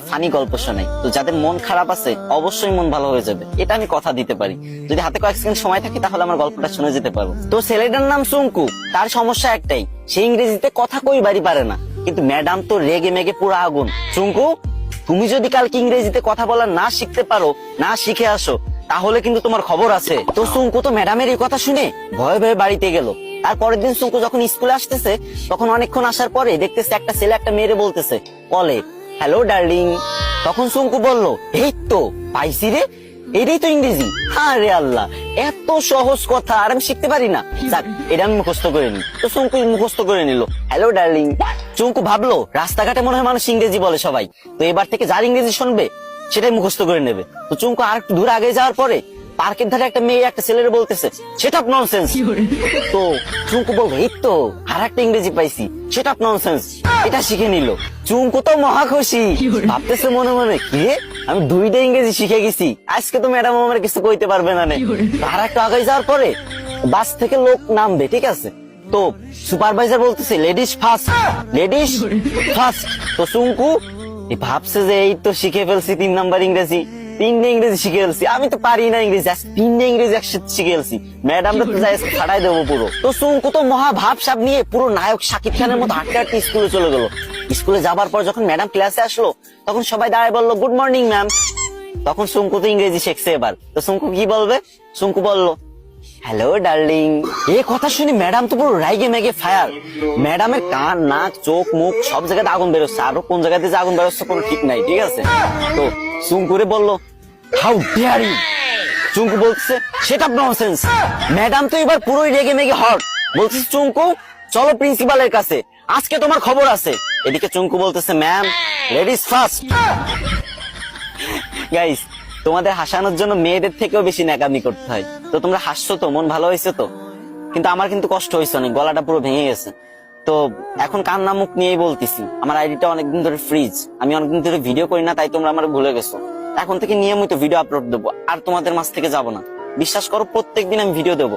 একটা ফানি গল্প শোনাই। তো যাদের মন খারাপ আছে, অবশ্যই মন ভালো হয়ে যাবে। এটা আমি কথা দিতে পারি। যদি হাতে কয়েক সেকেন্ড সময় থাকে, তাহলে আমার গল্পটা শুনে যেতে পারব। তো ছেলেটার নাম সুঙ্কু তার সমস্যা একটাই, সে ইংরেজিতে কথা কই বাড়ি পারে না। কিন্তু ম্যাডাম তো রেগে মেগে পুরো আগুন। সুঙ্কু তুমি যদি কালকে ইংরেজিতে কথা বলা না শিখতে পারো, না শিখে আসো, তাহলে কিন্তু তোমার খবর আছে। তো সুঙ্কু তো ম্যাডামের এই কথা শুনে ভয়ে ভয়ে বাড়িতে গেল। আর পরের দিন সুঙ্কু যখন স্কুলে আসতেছে, তখন অনেকক্ষণ আসার পরে দেখতেছে একটা ছেলে একটা মেয়েরে বলতেছে, বলে হ্যালো ডার্লিং তখন সুঙ্কু বলল, এই তো, পাইছি রে। এটাই তো ইংরেজি। হ্যাঁ রে আল্লাহ, এত সহজ কথা, আর আমি শিখতে পারি না। যাক, এটা আমি মুখস্থ করে নি তো শঙ্কু মুখস্থ করে নিল। হ্যালো ডার্লিং চুঙ্কু ভাবলো, রাস্তাঘাটে মনে হয় মানুষ ইংরেজি বলে সবাই। তো এবার থেকে যার ইংরেজি শুনবে, সেটাই মুখস্থ করে নেবে। তো চুঙ্কু আর একটু দূর আগে যাওয়ার পরে পার্কের ধারে একটা মেয়ে একটা ছেলের বলতেছে সেটা ননসেন্স তো চুঙ্কু বলব এই তো আর একটা ইংরেজি পাইছি সেটা ননসেন্স এটা শিখে নিল। চুঙ্কু তো মহা খুশি। ভাবতেছে মনে মনে কি? আমি দুইটা ইংরেজি শিখে গেছি আজকে তো ম্যাডাম আমার কিছু কইতে পারবে না আর একটু আগে যাওয়ার পরে বাস থেকে লোক নামবে ঠিক আছে? তো সুপারভাইজার বলতেছে লেডিস ফার্স্ট লেডিস ফার্স্ট তো চুঙ্কু ভাবছে যে এই তো শিখে ফেলছি তিন নাম্বার ইংরেজি। তিনটে ইংরেজি শিখে এলছি আমি তো পারি না ইংরেজি তিনটে ইংরেজি একসাথে শিখে এলছি তো দেবো পুরো। তো তো মহা ভাব নিয়ে পুরো নায়ক শাকিব খানের মতো হাঁটতে হাঁটতে স্কুলে চলে গেলো। স্কুলে যাবার পর যখন ম্যাডাম ক্লাসে আসলো, তখন সবাই দাঁড়ায় বলল গুড মর্নিং ম্যাম তখন সুঙ্কু তো ইংরেজি শিখছে এবার। তো সুঙ্কু কি বলবে? সুঙ্কু বলল হ্যালো ডার্লিং এই কথা শুনে ম্যাডাম তো পুরো রাইগে মেগে ফায়ার ম্যাডামের কান, নাক, চোখ, মুখ সব জায়গাতে আগুন বেরোচ্ছে। আরও কোন জায়গাতে যে আগুন বেরোচ্ছে কোনো ঠিক নাই, ঠিক আছে? তো সুঙ্কুরে বলল হাউ ডেয়ার ইউ চুঙ্কু বলছে সেটা ননসেন্স ম্যাডাম তো এবার পুরোই রেগে মেগে হট বলছে চুমকু, চলো প্রিন্সিপালের কাছে। আজকে তোমার খবর আছে। এদিকে চুমকু বলতেছে ম্যাম লেডিস ফার্স্ট গাইস তোমাদের হাসানোর জন্য মেয়েদের থেকেও বেশি ন্যাকামি করতে হয়। তো তোমরা হাসছো তো, মন ভালো হয়েছে তো? কিন্তু আমার কিন্তু কষ্ট হয়েছে অনেক, গলাটা পুরো ভেঙে গেছে। তো এখন কান্না মুখ নিয়েই বলতেছি, আমার আইডিটা অনেকদিন ধরে ফ্রিজ আমি অনেকদিন ধরে ভিডিও করি না, তাই তোমরা আমার ভুলে গেছো। এখন থেকে নিয়মিত ভিডিও আপলোড দেবো, আর তোমাদের মাঝ থেকে যাব না। বিশ্বাস করো, প্রত্যেকদিন আমি ভিডিও দেবো।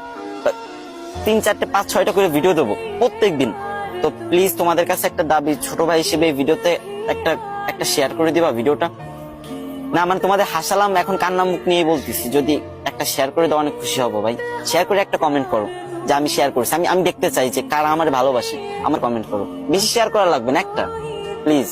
তিন, চারটে, পাঁচ, ছয়টা করে ভিডিও দেবো প্রত্যেক দিন তো প্লিজ তোমাদের কাছে একটা দাবি, ছোট ভাই হিসেবে ভিডিওতে একটা একটা শেয়ার করে দিবা ভিডিওটা না মানে তোমাদের হাসালাম এখন কান্না মুখ নিয়ে বলতেছি? যদি একটা শেয়ার করে দাও, অনেক খুশি হব ভাই। শেয়ার করে একটা কমেন্ট করো, যে আমি শেয়ার করেছি। আমি আমি দেখতে চাই যে কারা আমার ভালোবাসে, আমার কমেন্ট করো। বেশি শেয়ার করা লাগবে না একটা? প্লিজ